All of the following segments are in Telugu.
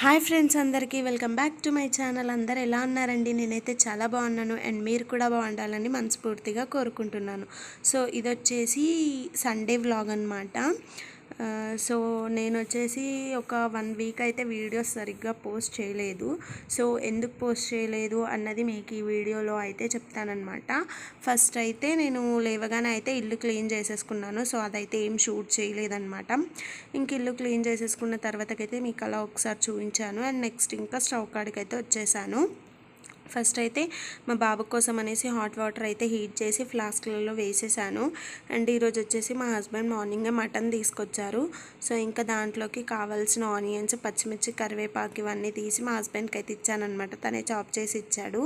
హాయ్ ఫ్రెండ్స్ అందరికీ welcome back to my channel. అందరు ఎలా ఉన్నారండి? నేనైతే చాలా బాగున్నాను అండ్ మీరు కూడా బాగుండాలని మనస్ఫూర్తిగా కోరుకుంటున్నాను. సో ఇది వచ్చేసి సండే వ్లాగ్ అనమాట సో నేను వచ్చేసి ఒక వన్ వీక్ అయితే వీడియోస్ సరిగ్గా పోస్ట్ చేయలేదు. సో ఎందుకు పోస్ట్ చేయలేదు అన్నది మీకు ఈ వీడియోలో అయితే చెప్తానమాట ఫస్ట్ అయితే నేను లేవగానే అయితే ఇల్లు క్లీన్ చేసేసుకున్నాను. సో అదైతే ఏం షూట్ చేయలేదన్నమాట. ఇంక ఇల్లు క్లీన్ చేసేసుకున్న తర్వాతకైతే మీకు అలా ఒకసారి చూపించాను. అండ్ నెక్స్ట్ ఇంకా స్టవ్ కాడికి అయితే వచ్చేసాను. ఫస్ట్ అయితే మా బాబు కోసం అనేసి హాట్ వాటర్ అయితే హీట్ చేసి ఫ్లాస్క్లలో వేసేసాను. అండ్ ఈరోజు వచ్చేసి మా హస్బెండ్ మార్నింగే మటన్ తీసుకొచ్చారు. సో ఇంకా దాంట్లోకి కావాల్సిన ఆనియన్స్ పచ్చిమిర్చి కరివేపాకు ఇవన్నీ తీసి మా హస్బెండ్కి అయితే ఇచ్చానమాట తనే చాప్ చేసి ఇచ్చాడు.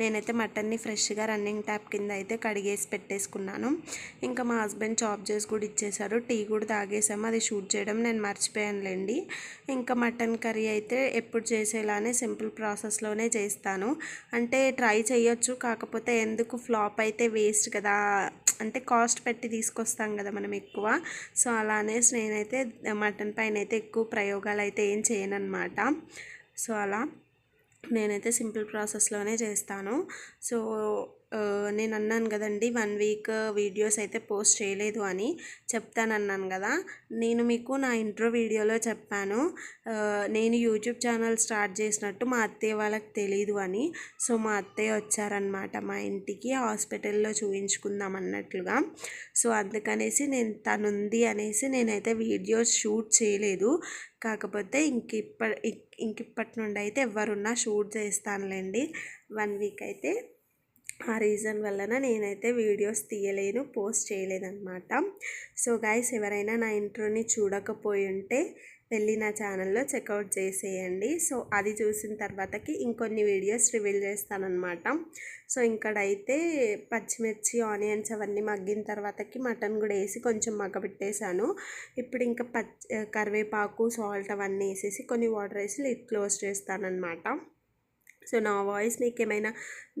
నేనైతే మటన్ని ఫ్రెష్గా రన్నింగ్ ట్యాప్ కింద అయితే కడిగేసి పెట్టేసుకున్నాను. ఇంకా మా హస్బెండ్ చాప్ చేసి కూడా ఇచ్చేసారు టీ కూడా తాగేసాము. అది షూట్ చేయడం నేను మర్చిపోయానులేండి. ఇంకా మటన్ కర్రీ అయితే ఎప్పుడు చేసేలానే సింపుల్ ప్రాసెస్లోనే చేస్తాను. అంటే ట్రై చేయొచ్చు. కాకపోతే ఎందుకు ఫ్లాప్ అయితే వేస్ట్ కదా. అంటే కాస్ట్ పెట్టి తీసుకొస్తాం కదా మనం ఎక్కువ. సో అలానే నేనైతే మటన్ పైన అయితే ఎక్కువ ప్రయోగాలు అయితే ఏం చేయను అనమాట సో అలా నేనైతే సింపుల్ ప్రాసెస్లోనే చేస్తాను. సో నేను అన్నాను కదండి వన్ వీక్ వీడియోస్ అయితే పోస్ట్ చేయలేదు అని చెప్తానన్నాను కదా. నేను మీకు నా ఇంట్రో వీడియోలో చెప్పాను. నేను యూట్యూబ్ ఛానల్ స్టార్ట్ చేసినట్టు మా అత్తయ్య వాళ్ళకి తెలీదు అని. సో మా అత్తయ్య వచ్చారనమాట మా ఇంటికి హాస్పిటల్లో చూపించుకుందాం అన్నట్లుగా. సో అందుకనేసి నేను తనుంది అనేసి నేనైతే వీడియోస్ షూట్ చేయలేదు. కాకపోతే ఇంక ఇంకిప్పటి నుండి అయితే ఎవరున్నా షూట్ చేస్తానులేండి. వన్ వీక్ అయితే ఆ రీజన్ వలన నేనైతే వీడియోస్ తీయలేను పోస్ట్ చేయలేదన్నమాట. సో గాయస్ ఎవరైనా నా ఇంట్రోని చూడకపోయి ఉంటే వెళ్ళి నా ఛానల్లో చెక్అవుట్ చేసేయండి. సో అది చూసిన తర్వాతకి ఇంకొన్ని వీడియోస్ రివీల్ చేస్తానమాట సో ఇక్కడైతే పచ్చిమిర్చి ఆనియన్స్ అవన్నీ మగ్గిన తర్వాతకి మటన్ కూడా వేసి కొంచెం మగ్గబెట్టేశాను. ఇప్పుడు ఇంకా పచ్చి కరివేపాకు సాల్ట్ అవన్నీ వేసేసి కొన్ని వాటర్ వేసి లిట్ క్లోజ్ చేస్తానమాట సో నా వాయిస్ మీకు ఏమైనా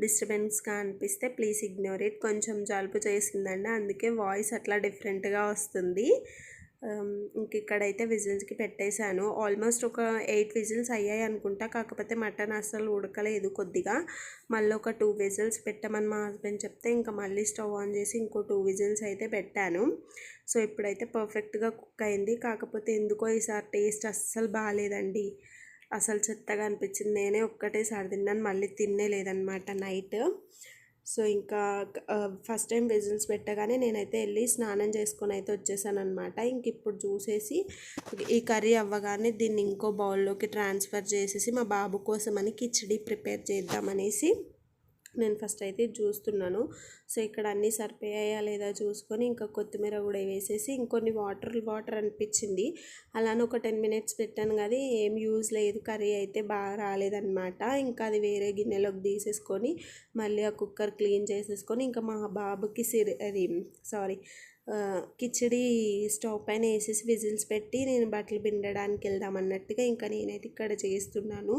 డిస్టర్బెన్స్గా అనిపిస్తే ప్లీజ్ ఇగ్నోర్ ఇట్. కొంచెం జలుపు చేసిందండి అందుకే వాయిస్ అట్లా డిఫరెంట్గా వస్తుంది. ఇంక ఇక్కడైతే విజిల్స్కి పెట్టేశాను. ఆల్మోస్ట్ ఒక ఎయిట్ విజిల్స్ అయ్యాయి అనుకుంటా కాకపోతే మటన్ అస్సలు ఉడకలేదు కొద్దిగా. మళ్ళీ ఒక టూ విజిల్స్ పెట్టమని మా హస్బెండ్ చెప్తే ఇంకా మళ్ళీ స్టవ్ ఆన్ చేసి ఇంకో టూ విజిల్స్ అయితే పెట్టాను. సో ఇప్పుడైతే పర్ఫెక్ట్గా కుక్ అయింది కాకపోతే ఎందుకో ఈసారి టేస్ట్ అస్సలు బాగాలేదండి. అసలు చెత్తగా అనిపించింది. నేనే ఒక్కటేసారి తిన్నాను. మళ్ళీ తిన్నే లేదనమాట నైట్. సో ఇంకా ఫస్ట్ టైం విజిల్స్ పెట్టగానే నేనైతే వెళ్ళి స్నానం చేసుకొని అయితే వచ్చేసాను అనమాట ఇంక ఇప్పుడు చూసేసి ఈ కర్రీ అవ్వగానే దీన్ని ఇంకో బౌల్లోకి ట్రాన్స్ఫర్ చేసేసి మా బాబు కోసం అని కిచడీ ప్రిపేర్ చేద్దామనేసి నేను ఫస్ట్ అయితే చూస్తున్నాను. సో ఇక్కడ అన్నీ సరిపోయాయా లేదా చూసుకొని ఇంకా కొత్తిమీర కూడా వేసేసి ఇంకొన్ని వాటర్ వాటర్ అనిపించింది. అలానే ఒక టెన్ మినిట్స్ పెట్టాను కదా ఏం యూజ్ లేదు. కర్రీ అయితే బాగా రాలేదన్నమాట. ఇంకా అది వేరే గిన్నెలోకి తీసేసుకొని మళ్ళీ ఆ కుక్కర్ క్లీన్ చేసేసుకొని ఇంకా మా బాబుకి సిరి అది సారీ కిచడి స్టవ్ పైన వేసేసి విజిల్స్ పెట్టి నేను బట్టలు పిండడానికి వెళ్దాం అన్నట్టుగా ఇంకా నేనైతే ఇక్కడ చేస్తున్నాను.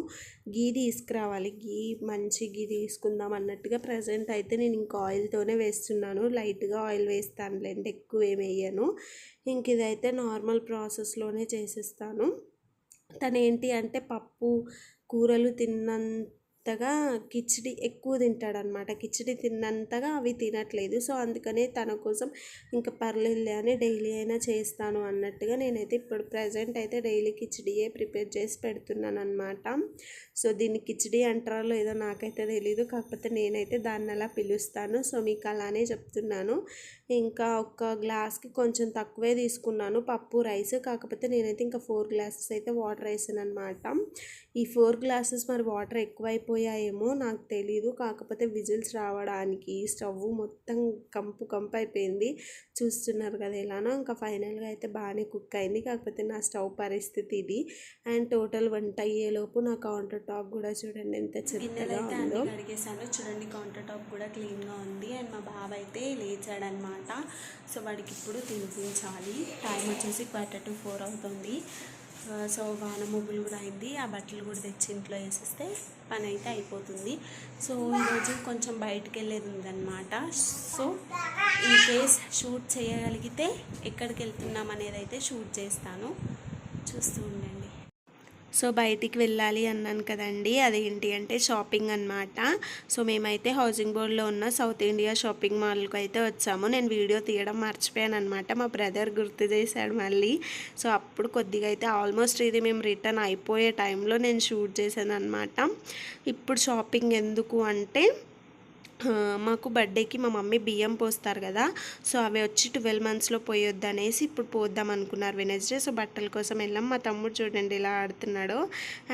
గీ తీసుకురావాలి. గీ మంచి గీ తీసుకుందాం అన్నట్టుగా ప్రజెంట్ అయితే నేను ఇంకా ఆయిల్తోనే వేస్తున్నాను. లైట్గా ఆయిల్ వేస్తానులేండి ఎక్కువ ఏం వేయను. ఇంక ఇదైతే నార్మల్ ప్రాసెస్లోనే చేసేస్తాను. తను ఏంటి అంటే పప్పు కూరలు తిన్నంత అంతగా కిచిడి ఎక్కువ తింటాడనమాట. కిచిడి తిన్నంతగా అవి తినట్లేదు. సో అందుకనే తన కోసం ఇంకా పర్లేదులే అని డైలీ అయినా చేస్తాను అన్నట్టుగా నేనైతే ఇప్పుడు ప్రజెంట్ అయితే డైలీ కిచిడియే ప్రిపేర్ చేసి పెడుతున్నాను అనమాట సో దీన్ని కిచిడి అంటారో లేదో నాకైతే తెలీదు. కాకపోతే నేనైతే దాన్ని అలా పిలుస్తాను. సో మీకు అలానే చెప్తున్నాను. ఇంకా ఒక గ్లాస్కి కొంచెం తక్కువే తీసుకున్నాను. పప్పు రైస్ కాకపోతే నేనైతే ఇంకా ఫోర్ గ్లాసెస్ అయితే వాటర్ వేసాను అనమాట ఈ ఫోర్ గ్లాసెస్ మరి వాటర్ ఎక్కువైపోయాయేమో నాకు తెలీదు. కాకపోతే విజిల్స్ రావడానికి స్టవ్ మొత్తం కంపు కంపు అయిపోయింది. చూస్తున్నారు కదా ఎలానో. ఇంకా ఫైనల్గా అయితే బాగానే కుక్ అయింది. కాకపోతే నా స్టవ్ పరిస్థితి ఇది. అండ్ టోటల్ వంట అయ్యేలోపు నా కౌంటర్ టాప్ కూడా చూడండి ఎంత చెత్తగా ఉందో. అడిగేసాను చూడండి కౌంటర్ టాప్ కూడా క్లీన్గా ఉంది. అండ్ మా బాబు అయితే లేచాడనమాట సో వాడికి ఇప్పుడు తినిపించాలి టైం వచ్చేసి క్వార్టర్ టు ఫోర్ అవుతుంది. సో వాన ముగ్గులు కూడా అయింది. ఆ బట్టలు కూడా తెచ్చి ఇంట్లో వేసేస్తే పని అయితే అయిపోతుంది. సో ఈరోజు కొంచెం బయటకు వెళ్ళేది ఉందన్నమాట. సో ఇన్ కేస్ షూట్ చేయగలిగితే ఎక్కడికి వెళ్తున్నాం అనేది అయితే షూట్ చేస్తాను. చూస్తూ ఉండండి. సో బయటికి వెళ్ళాలి అన్నాను కదండి. అదేంటి అంటే షాపింగ్ అనమాట సో మేమైతే హౌసింగ్ బోర్డ్లో ఉన్న సౌత్ ఇండియా షాపింగ్ మాల్కి అయితే వచ్చాము. నేను వీడియో తీయడం మర్చిపోయాను అనమాట మా బ్రదర్ గుర్తు చేశాడు మళ్ళీ. సో అప్పుడు కొద్దిగా అయితే ఆల్మోస్ట్ ఇది మేము రిటర్న్ అయిపోయే టైంలో నేను షూట్ చేశాను అనమాట ఇప్పుడు షాపింగ్ ఎందుకు అంటే మాకు బర్త్డేకి మా మమ్మీ బియ్యం పోస్తారు కదా సో అవి వచ్చి ట్వెల్వ్ మంత్స్లో పోయొద్దు అనేసి ఇప్పుడు పోద్దాం అనుకున్నారు వెనస్డే. సో బట్టల కోసం వెళ్ళాం. మా తమ్ముడు చూడండి ఇలా ఆడుతున్నాడు.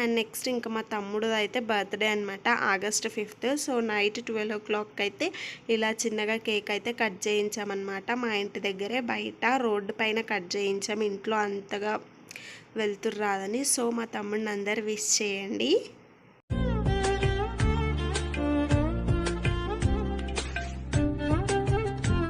అండ్ నెక్స్ట్ ఇంకా మా తమ్ముడు అయితే బర్త్డే అనమాట August fifth. So night twelve o'clock అయితే ఇలా చిన్నగా కేక్ అయితే కట్ చేయించామన్నమాట మా ఇంటి దగ్గరే. బయట రోడ్డు పైన కట్ చేయించాం. ఇంట్లో అంతగా వెళ్తురు రాదని. సో మా తమ్ముడిని అందరు విష్ చేయండి.